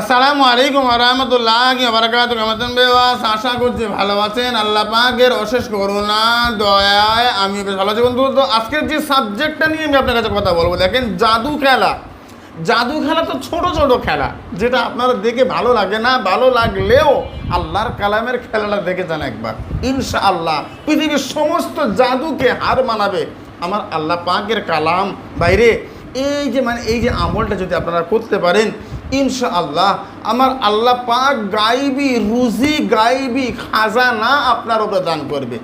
আসসালামু আলাইকুম রহমতুল্লাহ বারাকাত কেমন বেওয়াস আশা করছি ভালো আছেন। আল্লাহ পাকের অশেষ করুণা, দয়ায় আমি বেশ ভালো আছি বন্ধু। তো আজকের যে সাবজেক্টটা নিয়ে আমি আপনার কাছে কথা বলব, দেখেন জাদু খেলা। জাদু খেলা তো ছোট ছোট খেলা, যেটা আপনারা দেখে ভালো লাগে না, ভালো লাগলেও আল্লাহর কালামের খেলাটা দেখে যান একবার। ইনশা আল্লাহ পৃথিবীর সমস্ত জাদুকে হার মানাবে আমার আল্লাহ পাকের কালাম। বাইরে, এই যে মানে এই যে আমলটা যদি আপনারা করতে পারেন ইনশা আল্লাহ আমার আল্লাহ পাক গাইবি, রুজি গাইবি, খাজানা আপনার উপরে দান করবে।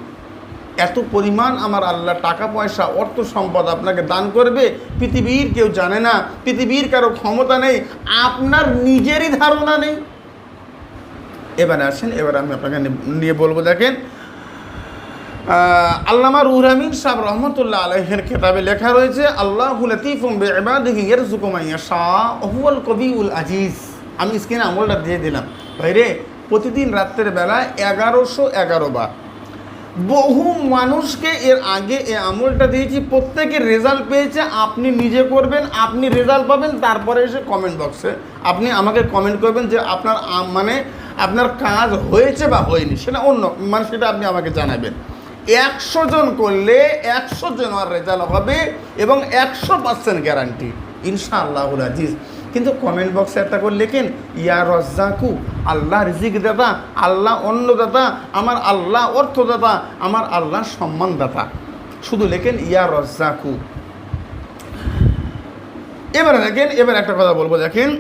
এত পরিমাণ আমার আল্লাহ টাকা পয়সা, অর্থ সম্পদ আপনাকে দান করবে, পৃথিবীর কেউ জানে না, পৃথিবীর কারও ক্ষমতা নেই, আপনার নিজেরই ধারণা নেই। এবারে আসেন, এবার আমি আপনাকে নিয়ে বলব, দেখেন আল্লামা রুহুল আমিন সাহেব রহমতুল্লাহ আলহের খেতাবে লেখা রয়েছে, আল্লাহ লতিফুম বেবাদিহি ইয়ারজুকুমাইয়া শাহ অহুয়াল কবিউল আজিজ। আমি স্ক্রিনে আমলটা দিয়ে দিলাম। ভাইরে, প্রতিদিন রাত্রের বেলা এগারোশো এগারো বার। বহু মানুষকে এর আগে এই আমলটা দিয়েছি, প্রত্যেকের রেজাল্ট পেয়েছে, আপনি নিজে করবেন, আপনি রেজাল্ট পাবেন, তারপরে এসে কমেন্ট বক্সে আপনি আমাকে কমেন্ট করবেন যে আপনার মানে আপনার কাজ হয়েছে বা হয়নি, সেটা অন্য মানে সেটা আপনি আমাকে জানাবেন। একশো জন করলে একশো জনের রেজাল্ট হবে এবং একশো পার্সেন্ট গ্যারান্টি ইনশাআল্লাহুল আজিজ। কিন্তু কমেন্ট বক্সে একটা করে লেখেন, ইয়া রজ্জাকু, আল্লাহ রিজিক দাতা, আল্লাহ অন্নদাতা আমার আল্লাহ অর্থদাতা আমার আল্লাহ সম্মানদাতা শুধু লেখেন, ইয়া রজ্জাকু। এবারে দেখেন, এবার একটা কথা বলব, দেখেন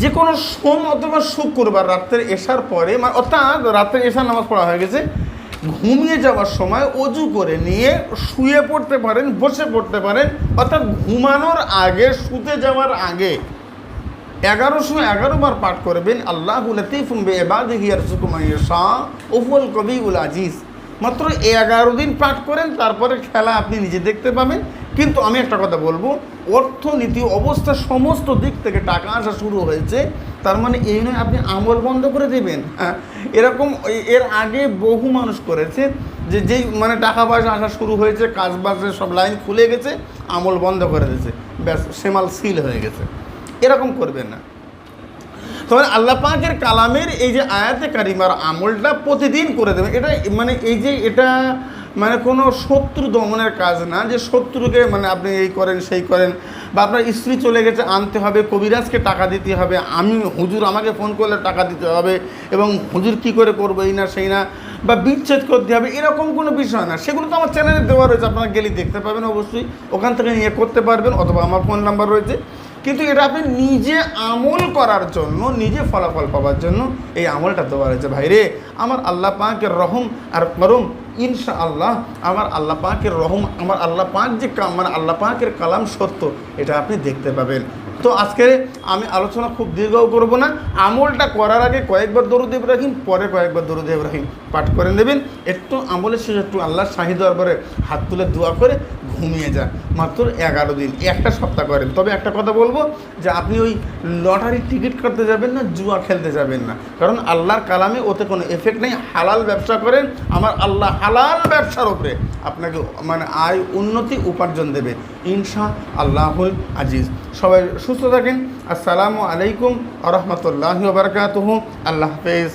যে কোনো সোম অথবা শুক্রবার রাত্রে এসার পরে মানে অর্থাৎ রাত্রে এসার নামাজ পড়া হয়ে গেছে ঘুমিয়ে যাওয়ার সময় অজু করে নিয়ে শুয়ে পড়তে পারেন, বসে পড়তে পারেন। অর্থাৎ ঘুমানোর আগে, শুতে যাওয়ার আগে এগারোশো এগারো বার পাঠ করবেন, আল্লাহ লতিফুম ওফুল কবি উল আজিজ। মাত্র এগারো দিন পাঠ করেন, তারপরে খেলা আপনি নিজে দেখতে পাবেন। কিন্তু আমি একটা কথা বলব, অর্থনীতি অবস্থা সমস্ত দিক থেকে টাকা আসা শুরু হয়েছে। তার মানে এই নয়, আপনি আমল বন্ধ করে দেবেন। এরকম এর আগে বহু মানুষ করেছে যে যেই মানে টাকা পয়সা আসা শুরু হয়েছে, কাজ বাজের সব লাইন খুলে গেছে, আমল বন্ধ করে দিয়েছে। ব্যাস সেমাল সিল হয়ে গেছে। এরকম করবেন না। তবে আল্লাহ পাকের কালামের এই যে আয়াতে কারিমার আমলটা প্রতিদিন করে দেবেন। এটা মানে এই যে এটা মানে কোনো শত্রু দমনের কাজ না, যে শত্রুকে মানে আপনি এই করেন, সেই করেন, বা আপনার স্ত্রী চলে গেছে, আনতে হবে, কবিরাজকে টাকা দিতে হবে, আমি, হুজুর আমাকে ফোন করলে টাকা দিতে হবে, এবং হুজুর কি করে করব, এই না, সেই না, বা বিচ্ছেদ করতে হবে, এরকম কোনো বিষয় না। সেগুলো তো আমার চ্যানেলে দেওয়া রয়েছে, আপনারা গেলে দেখতে পাবেন অবশ্যই, ওখান থেকে নিয়ে করতে পারবেন, অথবা আমার ফোন নাম্বার রয়েছে। কিন্তু এটা আপনি নিজে আমল করার জন্য, নিজে ফলাফল পাওয়ার জন্য এই আমলটা দেওয়া হয়েছে ভাইরে আমার আল্লাহ পাকের রহম আর করম ইনশা আল্লাহ আমার আল্লাহ পাকের রহম, আমার আল্লাহ পাক যে মানে আল্লাহ পাকের কালাম সত্য, এটা আপনি দেখতে পাবেন। তো আজকে আমি আলোচনা খুব দীর্ঘ করব না, আমলটা করার আগে কয়েকবার দরুদ ইব্রাহিম, পরে কয়েকবার দরুদ ইব্রাহিম পাঠ করে নেবেন। একটু আমলের শেষে একটু আল্লাহ শাহিদ দরবারে হাত তুলে দোয়া করে ঘুমিয়ে যান, মাত্র এগারো দিন, একটা সপ্তাহ করেন। তবে একটা কথা বলব যে আপনি ওই লটারির টিকিট কাটতে যাবেন না, জুয়া খেলতে যাবেন না। কারণ আল্লাহর কালামে ওতে কোনো এফেক্ট নেই, হালাল ব্যবসা করেন, আমার আল্লাহ হালাল ব্যবসার উপরে আপনাকে মানে আয় উন্নতি উপার্জন দেবে। ইনশা আল্লাহুল আজিজ। সবাই সুস্থ থাকেন। আসসালামু আলাইকুম আ রহমতুল্লাহ বারকাতহ। আল্লাহ হাফেজ।